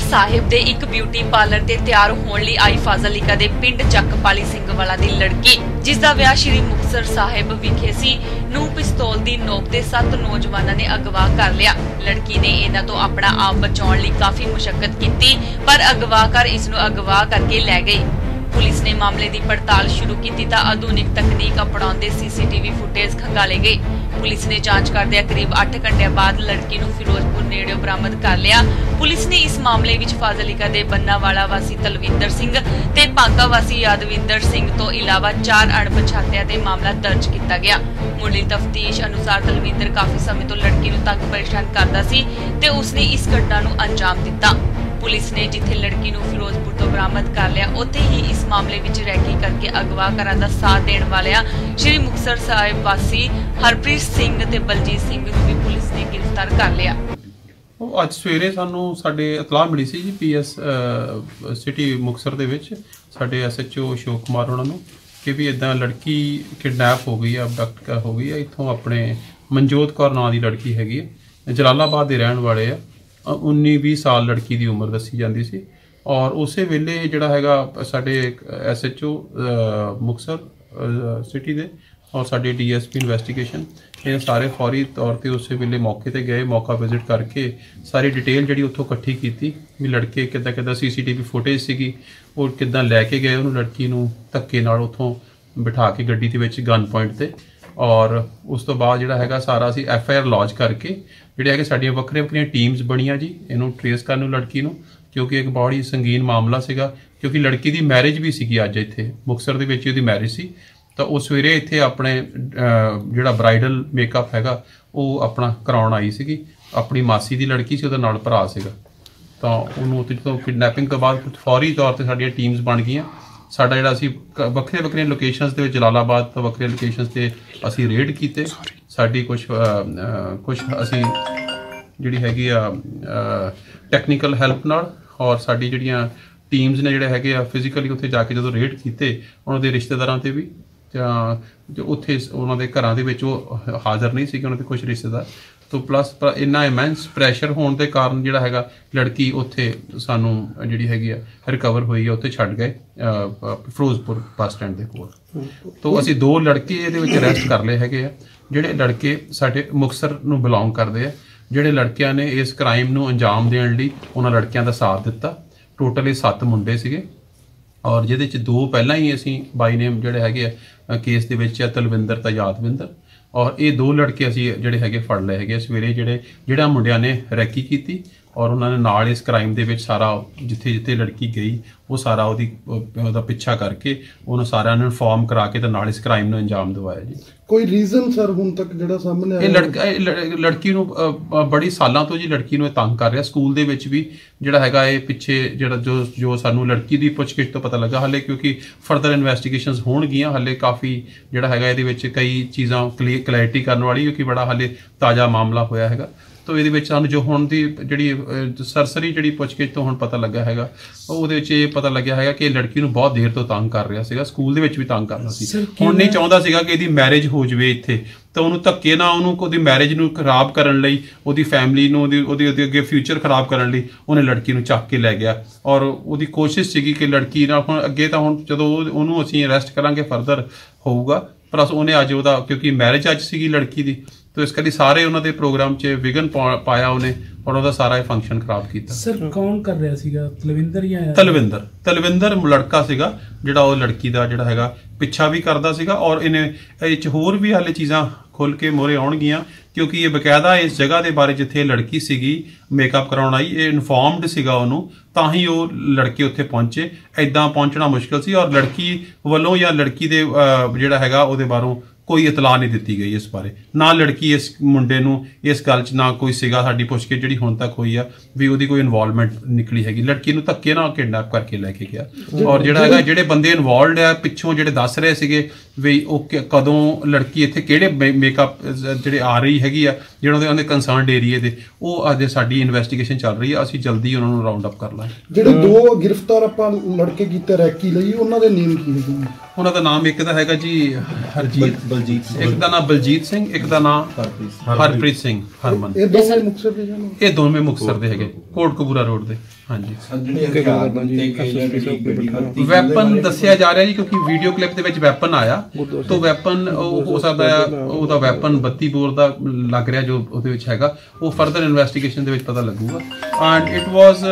ਸਾਹਿਬ ਦੇ ਇੱਕ beauty parlour ਤੇ ਤਿਆਰ ਹੋਣ ਲਈ ਆਈ ਫਾਜ਼ਲਿਕਾ ਦੇ ਪਿੰਡ ਚੱਕਪਾਲੀ ਸਿੰਘਵਾਲਾ ਦੀ ਲੜਕੀ, ਜਿਸ ਦਾ ਵਿਆਹ ਸ਼੍ਰੀ ਮੁਕਤਸਰ ਸਾਹਿਬ ਵਿਖੇ ਸੀ, ਨੂੰ ਪਿਸਤੌਲ ਦੀ ਨੋਕ ਤੇ ਸੱਤ ਨੌਜਵਾਨਾਂ ਨੇ ਅਗਵਾ ਕਰ ਲਿਆ। ਲੜਕੀ ਨੇ ਇਹਨਾਂ ਤੋਂ ਆਪਣਾ ਆਪ ਬਚਾਉਣ ਲਈ ਕਾਫੀ ਮੁਸ਼ਕਲ ਕੀਤੀ, ਪਰ ਅਗਵਾਕਾਰ ਇਸ ਨੂੰ ਅਗਵਾ ਕਰਕੇ ਲੈ ਗਈ। ਪੁਲਿਸ ਨੇ ਮਾਮਲੇ ਦੀ ਪੜਤਾਲ ਸ਼ੁਰੂ ਕੀਤੀ ਤਾਂ ਆਧੁਨਿਕ ਤਕਨੀਕ ਅਪਣਾਉਂਦੇ ਸੀਸੀਟੀਵੀ ਫੁਟੇਜ ਖੰਗਾਲੇ ਗਏ। ਪੁਲਿਸ ਨੇ ਜਾਂਚ ਕਰਦਿਆਂ ਕਰੀਬ 8 ਘੰਟਿਆਂ ਬਾਅਦ ਲੜਕੀ ਨੂੰ ਫਿਰੋਜ਼ਪੁਰ ਨੇੜਿਓਂ ਬਰਾਮਦ ਕਰ ਲਿਆ। ਪੁਲਿਸ ਨੇ ਇਸ ਮਾਮਲੇ ਵਿੱਚ ਫਾਜ਼ਿਲਕਾ ਦੇ ਬੰਨਾਵਾਲਾ ਵਾਸੀ ਤਲਵਿੰਦਰ ਸਿੰਘ ਤੇ ਪਾਂਕਾ ਵਾਸੀ ਯਾਦਵਿੰਦਰ ਸਿੰਘ ਤੋਂ ਇਲਾਵਾ ਚਾਰ ਅਣਪਛਾਤਿਆਂ ਤੇ ਮਾਮਲਾ ਦਰਜ ਕੀਤਾ ਗਿਆ। ਮੁੱਢਲੀ ਤਫਤੀਸ਼ ਅਨੁਸਾਰ ਤਲਵਿੰਦਰ ਕਾਫੀ ਸਮੇਂ ਤੋਂ ਲੜਕੀ ਨੂੰ ਤੰਗ ਪਰੇਸ਼ਾਨ ਕਰਦਾ ਸੀ ਤੇ ਉਸਨੇ ਇਸ ਘਟਨਾ ਨੂੰ ਅੰਜਾਮ ਦਿੱਤਾ। ਪੁਲਿਸ ਨੇ ਜਿੱਥੇ ਲੜਕੀ ਨੂੰ ਫਿਰੋਜ਼ਪੁਰ ਤੋਂ ਬਰਾਮਦ ਕਰ ਲਿਆ, ਉੱਥੇ ਹੀ ਇਸ ਮਾਮਲੇ ਵਿੱਚ ਰੈਕੀ ਕਰਕੇ ਅਗਵਾ ਕਰਾਂ ਦਾ ਸਾਥ ਦੇਣ ਵਾਲਿਆਂ ਸ਼੍ਰੀ ਮੁਕਤਸਰ ਸਾਹਿਬ ਵਾਸੀ ਹਰਪ੍ਰੀਤ ਸਿੰਘ ਤੇ ਬਲਜੀਤ ਸਿੰਘ ਨੂੰ ਵੀ ਪੁਲਿਸ ਨੇ ਗ੍ਰਿਫਤਾਰ ਕਰ ਲਿਆ। ਉਹ ਅੱਜ ਸਵੇਰੇ ਸਾਨੂੰ ਸਾਡੇ ਇਤਲਾਹ ਮਿਲੀ ਸੀ ਜੀ ਪੀਐਸ ਸਿਟੀ ਮੁਕਸਰ ਦੇ ਵਿੱਚ, ਸਾਡੇ ਐਸਐਚਓ ਅਸ਼ੋਕ ਕੁਮਾਰ ਉਹਨਾਂ ਨੂੰ, ਕਿ ਵੀ ਇਦਾਂ ਲੜਕੀ ਕਿਡਨੈਪ ਹੋ ਗਈ ਆ ਅਬਡਕਟ ਹੋ ਗਈ ਆ, ਇੱਥੋਂ ਆਪਣੇ ਮਨਜੋਤ ਕੌਰ ਨਾਂ ਦੀ ਲੜਕੀ ਹੈਗੀ ਹੈ ਜਲਾਲਾਬਾਦ ਦੇ ਰਹਿਣ ਵਾਲੇ ਆ। 19 20 ਸਾਲ ਲੜਕੀ ਦੀ ਉਮਰ ਦੱਸੀ ਜਾਂਦੀ ਸੀ। ਔਰ ਉਸੇ ਵੇਲੇ ਜਿਹੜਾ ਹੈਗਾ, ਸਾਡੇ ਐਸਐਚਓ ਮੁਕਸਰ ਸਿਟੀ ਦੇ, ਔਰ ਸਾਡੇ ਡੀਐਸਪੀ ਇਨਵੈਸਟੀਗੇਸ਼ਨ ਇਹ ਸਾਰੇ ਫੌਰੀ ਤੌਰ ਤੇ ਉਸੇ ਵੇਲੇ ਮੌਕੇ ਤੇ ਗਏ, ਮੌਕਾ ਵਿਜ਼ਿਟ ਕਰਕੇ ਸਾਰੀ ਡਿਟੇਲ ਜਿਹੜੀ ਉੱਥੋਂ ਇਕੱਠੀ ਕੀਤੀ ਵੀ ਲੜਕੇ ਕਿੱਦਾਂ ਕਿੱਦਾਂ ਸੀਸੀਟੀਵੀ ਫੁਟੇਜ ਸੀਗੀ, ਉਹ ਕਿੱਦਾਂ ਲੈ ਕੇ ਗਏ ਉਹਨੂੰ ਲੜਕੀ ਨੂੰ ਧੱਕੇ ਨਾਲ ਉੱਥੋਂ ਬਿਠਾ ਕੇ ਗੱਡੀ ਦੇ ਵਿੱਚ ਗਨ ਪੁਆਇੰਟ ਤੇ। ਔਰ ਉਸ ਤੋਂ ਬਾਅਦ ਜਿਹੜਾ ਹੈਗਾ ਸਾਰਾ ਅਸੀਂ ਐਫ ਆਈ ਆਰ ਲੌਂਚ ਕਰਕੇ ਜਿਹੜੇ ਹੈਗੇ ਸਾਡੀਆਂ ਵੱਖਰੀਆਂ ਵੱਖਰੀਆਂ ਟੀਮਸ ਬਣੀਆਂ ਜੀ, ਇਹਨੂੰ ਟ੍ਰੇਸ ਕਰਨ ਨੂੰ ਲੜਕੀ ਨੂੰ, ਕਿਉਂਕਿ ਇੱਕ ਬਹੁਤ ਹੀ ਸੰਗੀਨ ਮਾਮਲਾ ਸੀਗਾ, ਕਿਉਂਕਿ ਲੜਕੀ ਦੀ ਮੈਰਿਜ ਵੀ ਸੀਗੀ ਅੱਜ ਇੱਥੇ ਮੁਕਸਰ ਦੇ ਵਿੱਚ ਉਹਦੀ ਮੈਰਿਜ ਸੀ। ਤਾਂ ਉਹ ਸਵੇਰੇ ਇੱਥੇ ਆਪਣੇ ਜਿਹੜਾ ਬ੍ਰਾਈਡਲ ਮੇਕਅਪ ਹੈਗਾ, ਉਹ ਆਪਣਾ ਕਰਾਉਣ ਆਈ ਸੀਗੀ। ਆਪਣੀ ਮਾਸੀ ਦੀ ਲੜਕੀ ਸੀ, ਉਹਦਾ ਨਾਲ ਭਰਾ ਸੀਗਾ। ਤਾਂ ਉਹਨੂੰ ਉੱਥੇ ਜਦੋਂ ਕਿਡਨੈਪਿੰਗ ਤੋਂ ਬਾਅਦ ਫੌਰੀ ਤੌਰ ਤੇ ਸਾਡੀਆਂ ਟੀਮਸ ਬਣ ਗਈਆਂ। ਸਾਡਾ ਜਿਹੜਾ ਅਸੀਂ ਵੱਖਰੇ ਵੱਖਰੇ ਲੋਕੇਸ਼ਨਸ ਦੇ ਵਿੱਚ ਜਲਾਲਾਬਾਦ ਤੋਂ ਵੱਖਰੇ ਲੋਕੇਸ਼ਨਸ ਤੇ ਅਸੀਂ ਰੇਡ ਕੀਤੇ। ਸਾਡੀ ਕੁਝ ਕੁਝ ਅਸੀਂ ਜਿਹੜੀ ਹੈਗੀ ਆ ਟੈਕਨੀਕਲ ਹੈਲਪ ਨਾਲ ਔਰ ਸਾਡੀ ਜਿਹੜੀਆਂ ਟੀਮਸ ਨੇ ਜਿਹੜੇ ਹੈਗੇ ਆ ਫਿਜ਼ੀਕਲੀ ਉੱਥੇ ਜਾ ਕੇ ਜਦੋਂ ਰੇਡ ਕੀਤੇ ਉਹਨਾਂ ਦੇ ਰਿਸ਼ਤੇਦਾਰਾਂ ਤੇ ਵੀ ਜਾਂ ਜੋ ਉੱਥੇ ਉਹਨਾਂ ਦੇ ਘਰਾਂ ਦੇ ਵਿੱਚ ਉਹ ਹਾਜ਼ਰ ਨਹੀਂ ਸੀਗੇ, ਉਹਨਾਂ ਦੇ ਕੁਝ ਰਿਸ਼ਤੇਦਾਰ। ਤੋਂ ਪਲੱਸ ਇੰਨਾ ਇਮੈਂਸ ਪ੍ਰੈਸ਼ਰ ਹੋਣ ਦੇ ਕਾਰਨ ਜਿਹੜਾ ਹੈਗਾ, ਲੜਕੀ ਉੱਥੇ ਸਾਨੂੰ ਜਿਹੜੀ ਹੈਗੀ ਆ ਰਿਕਵਰ ਹੋਈ ਆ, ਉੱਥੇ ਛੱਡ ਗਏ ਫਿਰੋਜ਼ਪੁਰ ਬੱਸ ਸਟੈਂਡ ਦੇ ਕੋਲ। ਤੋਂ ਅਸੀਂ ਦੋ ਲੜਕੇ ਇਹਦੇ ਵਿੱਚ ਅਰੈਸਟ ਕਰ ਲਏ ਹੈਗੇ ਆ, ਜਿਹੜੇ ਲੜਕੇ ਸਾਡੇ ਮੁਕਸਰ ਨੂੰ ਬਿਲੋਂਗ ਕਰਦੇ ਆ, ਜਿਹੜੇ ਲੜਕਿਆਂ ਨੇ ਇਸ ਕ੍ਰਾਈਮ ਨੂੰ ਅੰਜਾਮ ਦੇਣ ਲਈ ਉਹਨਾਂ ਲੜਕਿਆਂ ਦਾ ਸਾਥ ਦਿੱਤਾ। ਟੋਟਲੀ ਇਹ 7 ਮੁੰਡੇ ਸੀਗੇ। ਔਰ ਜਿਹਦੇ ਚ ਦੋ ਪਹਿਲਾਂ ਹੀ ਅਸੀਂ ਬਾਈ ਨੇਮ ਜਿਹੜੇ ਹੈਗੇ ਆ ਕੇਸ ਦੇ ਵਿੱਚ ਆ ਤਲਵਿੰਦਰ ਤੇ ਯਾਦਵਿੰਦਰ। ਔਰ ਇਹ ਦੋ ਲੜਕੇ ਅਸੀਂ ਜਿਹੜੇ ਹੈਗੇ ਫੜ ਲਏ ਹੈਗੇ ਸਵੇਰੇ ਜਿਹੜੇ, ਜਿਹੜਾ ਮੁੰਡਿਆਂ ਨੇ ਰੈਕੀ ਕੀਤੀ। ਔਰ ਉਹਨਾਂ ਨੇ ਨਾਲ ਇਸ ਕ੍ਰਾਈਮ ਦੇ ਵਿੱਚ ਸਾਰਾ ਜਿੱਥੇ ਜਿੱਥੇ ਲੜਕੀ ਗਈ ਉਹ ਸਾਰਾ ਉਹਦੀ ਉਹਦਾ ਪਿੱਛਾ ਕਰਕੇ ਉਹਨੂੰ ਸਾਰਿਆਂ ਨੂੰ ਇਨਫੋਰਮ ਕਰਾ ਕੇ ਤੇ ਨਾਲ ਇਸ ਕ੍ਰਾਈਮ ਨੂੰ ਅੰਜਾਮ ਦਿਵਾਇਆ ਜੀ। ਕੋਈ ਰੀਜ਼ਨ ਸਰ ਹੁਣ ਤੱਕ ਜਿਹੜਾ ਸਾਹਮਣੇ ਆਇਆ ਇਹ ਲੜਕਾ ਲੜਕੀ ਨੂੰ ਬੜੀ ਸਾਲਾਂ ਤੋਂ ਜੀ ਲੜਕੀ ਨੂੰ ਇਹ ਤੰਗ ਕਰ ਰਿਹਾ। ਸਕੂਲ ਦੇ ਵਿੱਚ ਵੀ ਜਿਹੜਾ ਹੈਗਾ ਇਹ ਪਿੱਛੇ ਜਿਹੜਾ ਜੋ ਜੋ ਸਾਨੂੰ ਲੜਕੀ ਦੀ ਪੁੱਛਗਿੱਛ ਤੋਂ ਪਤਾ ਲੱਗਾ ਹਲੇ ਕਿਉਂਕਿ ਫਰਦਰ ਇਨਵੈਸਟੀਗੇਸ਼ਨਸ ਹੋਣਗੀਆਂ ਹਲੇ ਕਾਫੀ ਜਿਹੜਾ ਹੈਗਾ ਇਹਦੇ ਵਿੱਚ ਕਈ ਚੀਜ਼ਾਂ ਕਲੈਰਿਟੀ ਕਰਨ ਵਾਲੀ ਕਿਉਂਕਿ ਬੜਾ ਹਲੇ ਤਾਜ਼ਾ ਮਾਮਲਾ ਹੋਇਆ ਹੈਗਾ। ਤੋਂ ਇਹਦੇ ਵਿੱਚ ਸਾਨੂੰ ਜੋ ਹੁਣ ਦੀ ਜਿਹੜੀ ਸਰਸਰੀ ਜਿਹੜੀ ਪੁੱਛਗਿੱਛ ਤੋਂ ਹੁਣ ਪਤਾ ਲੱਗਾ ਹੈਗਾ ਉਹਦੇ ਵਿੱਚ ਇਹ ਪਤਾ ਲੱਗਿਆ ਹੈਗਾ ਕਿ ਇਹ ਲੜਕੀ ਨੂੰ ਬਹੁਤ ਦੇਰ ਤੋਂ ਤੰਗ ਕਰ ਰਿਹਾ ਸੀਗਾ ਸਕੂਲ ਦੇ ਵਿੱਚ ਵੀ ਤੰਗ ਕਰਦਾ ਸੀ। ਹੁਣ ਨਹੀਂ ਚਾਹੁੰਦਾ ਸੀਗਾ ਕਿ ਇਹਦੀ ਮੈਰਿਜ ਹੋ ਜਵੇ ਇੱਥੇ ਤਾਂ ਉਹਨੂੰ ਧੱਕੇ ਨਾਲ ਉਹਨੂੰ ਉਹਦੀ ਮੈਰਿਜ ਨੂੰ ਖਰਾਬ ਕਰਨ ਲਈ ਉਹਦੀ ਫੈਮਿਲੀ ਨੂੰ ਉਹਦੀ ਉਹਦੇ ਅੱਗੇ ਫਿਊਚਰ ਖਰਾਬ ਕਰਨ ਲਈ ਉਹਨੇ ਲੜਕੀ ਨੂੰ ਚੱਕ ਕੇ ਲੈ ਗਿਆ। ਔਰ ਉਹਦੀ ਕੋਸ਼ਿਸ਼ ਸੀਗੀ ਕਿ ਲੜਕੀ ਨਾਲ ਹੁਣ ਅੱਗੇ ਤਾਂ ਹੁਣ ਜਦੋਂ ਉਹਨੂੰ ਅਸੀਂ ਅਰੈਸਟ ਕਰਾਂਗੇ ਫਰਦਰ ਹੋਊਗਾ ਪਰ ਉਹਨੇ ਅੱਜ ਉਹਦਾ ਕਿਉਂਕਿ ਮੈਰਿਜ ਅੱਜ ਸੀਗੀ ਲੜਕੀ ਦੀ ਤੋ ਇਸ ਕਰਕੇ ਸਾਰੇ ਉਹਨਾਂ ਦੇ ਪ੍ਰੋਗਰਾਮ 'ਚ ਵਿਗਨ ਪਾਇਆ ਉਹਨੇ ਔਰ ਉਹਦਾ ਸਾਰਾ ਇਹ ਫੰਕਸ਼ਨ ਖਰਾਬ ਕੀਤਾ। ਸਰ ਕੌਣ ਕਰ ਰਿਹਾ ਸੀਗਾ? ਤਲਵਿੰਦਰ ਜਾਂ ਤਲਵਿੰਦਰ। ਤਲਵਿੰਦਰ ਲੜਕਾ ਸੀਗਾ ਜਿਹੜਾ ਉਹ ਲੜਕੀ ਦਾ ਜਿਹੜਾ ਹੈਗਾ ਪਿੱਛਾ ਵੀ ਕਰਦਾ ਸੀਗਾ ਔਰ ਇਹਨੇ ਇਹ ਚ ਹੋਰ ਵੀ ਹਾਲੇ ਚੀਜ਼ਾਂ ਖੁੱਲ ਕੇ ਮੋਰੇ ਆਉਣਗੀਆਂ ਕਿਉਂਕਿ ਇਹ ਬਕਾਇਦਾ ਇਸ ਜਗ੍ਹਾ ਦੇ ਬਾਰੇ ਜਿੱਥੇ ਲੜਕੀ ਸੀਗੀ ਮੇਕਅਪ ਕਰਾਉਣ ਆਈ ਇਹ ਇਨਫਾਰਮਡ ਸੀਗਾ ਉਹਨੂੰ ਤਾਂ ਹੀ ਉਹ ਲੜਕੇ ਉੱਥੇ ਪਹੁੰਚੇ। ਐਦਾਂ ਪਹੁੰਚਣਾ ਮੁਸ਼ਕਲ ਸੀ ਔਰ ਲੜਕੀ ਵੱਲੋਂ ਜਾਂ ਲੜਕੀ ਦੇ ਜਿਹੜਾ ਹੈਗਾ ਉਹਦੇ ਬਾਰੇ ਕੋਈ ਇਤਲਾਹ ਨਹੀਂ ਦਿੱਤੀ ਗਈ ਇਸ ਬਾਰੇ। ਨਾ ਲੜਕੀ ਇਸ ਮੁੰਡੇ ਨੂੰ ਇਸ ਗੱਲ 'ਚ ਨਾ ਕੋਈ ਸਿਗਾ ਸਾਡੀ ਪੁੱਛ ਕੇ ਜਿਹੜੀ ਹੁਣ ਤੱਕ ਹੋਈ ਆ ਵੀ ਉਹਦੀ ਕੋਈ ਇਨਵੋਲਵਮੈਂਟ ਨਿਕਲੀ ਹੈਗੀ। ਲੜਕੀ ਨੂੰ ਧੱਕੇ ਨਾਲ ਕਿਡਨੈਪ ਕਰਕੇ ਲੈ ਕੇ ਗਿਆ। ਔਰ ਜਿਹੜਾ ਹੈਗਾ, ਜਿਹੜੇ ਬੰਦੇ ਇਨਵੋਲਡ ਆ, ਪਿੱਛੋਂ ਜਿਹੜੇ ਦੱਸ ਰਹੇ ਸੀਗੇ ਵੀ ਉਹ ਕਦੋਂ ਲੜਕੀ ਇੱਥੇ ਕਿਹੜੇ ਮੇਕਅਪ ਜਿਹੜੇ ਆ ਰਹੀ ਹੈਗੀ ਆ, ਜਿਹੜਾ ਉਹਦੇ ਉਹਦੇ ਕਨਸਰਨਡ ਏਰੀਏ ਦੇ, ਉਹ ਅੱਜ ਸਾਡੀ ਇਨਵੈਸਟੀਗੇਸ਼ਨ ਚੱਲ ਰਹੀ ਆ। ਅਸੀਂ ਜਲਦੀ ਉਹਨਾਂ ਨੂੰ ਰਾਉਂਡ ਅਪ ਕਰ ਲਾਂਗੇ। ਜਿਹੜੇ ਦੋ ਗ੍ਰਿਫਤਾਰ ਆਪਾਂ ਲੜਕੇ ਕੀਤੇ, ਰੈਕੀ ਲਈ, ਉਹਨਾਂ ਦੇ ਨੇਮ ਕੀ ਹੈਗੇ ਉਹਨਾਂ ਦਾ ਨਾਮ ਇੱਕ ਦਾ ਹੈਗਾ ਜੀ ਹਰਜੀਤ। ਬਲਜੀਤ ਸਿੰਘ। ਇੱਕ ਦਾ ਨਾਮ ਬਲਜੀਤ ਸਿੰਘ ਇੱਕ ਦਾ ਨਾਮ ਹਰਪ੍ਰੀਤ ਸਿੰਘ। ਹਰਮਨ। ਇਹ ਦੋਵੇਂ ਮੁਕਤਸਰ ਦੇ ਜਾਨ ਇਹ ਦੋਵੇਂ ਮੁਕਤਸਰ ਦੇ ਹੈਗੇ ਕੋਟਕਪੂਰਾ ਰੋਡ ਦੇ। ਹਾਂਜੀ। ਜਿਹੜੇ ਹਥਿਆਰ ਦਿੱਤੇ ਗਏ ਜਾਂ ਜਿਹੜੀ ਗੱਡੀ ਵਰਤੀ ਵੈਪਨ ਦੱਸਿਆ ਜਾ ਰਿਹਾ ਜੀ ਕਿਉਂਕਿ ਵੀਡੀਓ ਕਲਿੱਪ ਦੇ ਵਿੱਚ ਵੈਪਨ ਆਇਆ। ਤੋਂ ਵੈਪਨ ਉਹ ਹੋ ਸਕਦਾ ਹੈ ਉਹਦਾ ਵੈਪਨ 32 ਬੋਰ ਦਾ ਲੱਗ ਰਿਹਾ ਜੋ ਉਹਦੇ ਵਿੱਚ ਹੈਗਾ। ਉਹ ਫਰਦਰ ਇਨਵੈਸਟੀਗੇਸ਼ਨ ਦੇ ਵਿੱਚ ਪਤਾ ਲੱਗੂਗਾ। ਐਂਡ ਇਟ ਵਾਸ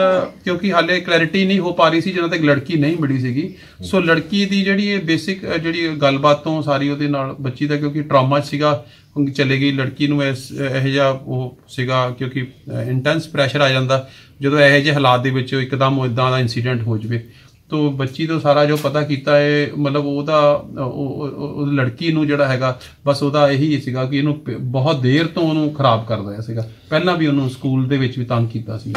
ਕਿਉਂਕਿ ਹਾਲੇ ਕਲੈਰਿਟੀ ਨਹੀਂ ਹੋ ਪਾ ਰਹੀ ਸੀ ਜਿਹਨਾਂ ਤੱਕ ਲੜਕੀ ਨਹੀਂ ਮਿਲੀ ਸੀਗੀ। ਸੋ ਲੜਕੀ ਦੀ ਜਿਹੜੀ ਇਹ ਬੇਸਿਕ ਜਿਹੜੀ ਗੱਲਬਾਤ ਤੋਂ ਸਾਰੀ ਉਹਦੇ ਨਾਲ ਬੱਚੀ ਦਾ ਕਿਉਂਕਿ ਟਰਾਮਾ ਸੀਗਾ ਚਲੇ ਗਈ ਲੜਕੀ ਨੂੰ ਇਸ ਇਹ ਜਿਹਾ ਉਹ ਸੀਗਾ ਕਿਉਂਕਿ ਇੰਟੈਂਸ ਪ੍ਰੈਸ਼ਰ ਆ ਜਾਂਦਾ। ਜਦੋਂ ਇਹੋ ਜਿਹੇ ਹਾਲਾਤ ਦੇ ਵਿੱਚ ਇੱਕਦਮ ਇਦਾਂ ਦਾ ਇਨਸੀਡੈਂਟ ਹੋ ਜਵੇ। ਤੋ ਬੱਚੀ ਤੋਂ ਸਾਰਾ ਜੋ ਪਤਾ ਕੀਤਾ ਹੈ ਮਤਲਬ ਉਹਦਾ ਉਹ- ਲੜਕੀ ਨੂੰ ਜਿਹੜਾ ਹੈਗਾ, ਬਸ ਉਹਦਾ ਇਹੀ ਸੀਗਾ ਕਿ ਇਹਨੂੰ ਪ- ਬਹੁਤ ਦੇਰ ਤੋਂ ਉਹਨੂੰ ਖਰਾਬ ਕਰ ਰਿਹਾ ਸੀਗਾ। ਪਹਿਲਾਂ ਵੀ ਉਹਨੂੰ ਸਕੂਲ ਦੇ ਵਿੱਚ ਵੀ ਤੰਗ ਕੀਤਾ ਸੀ।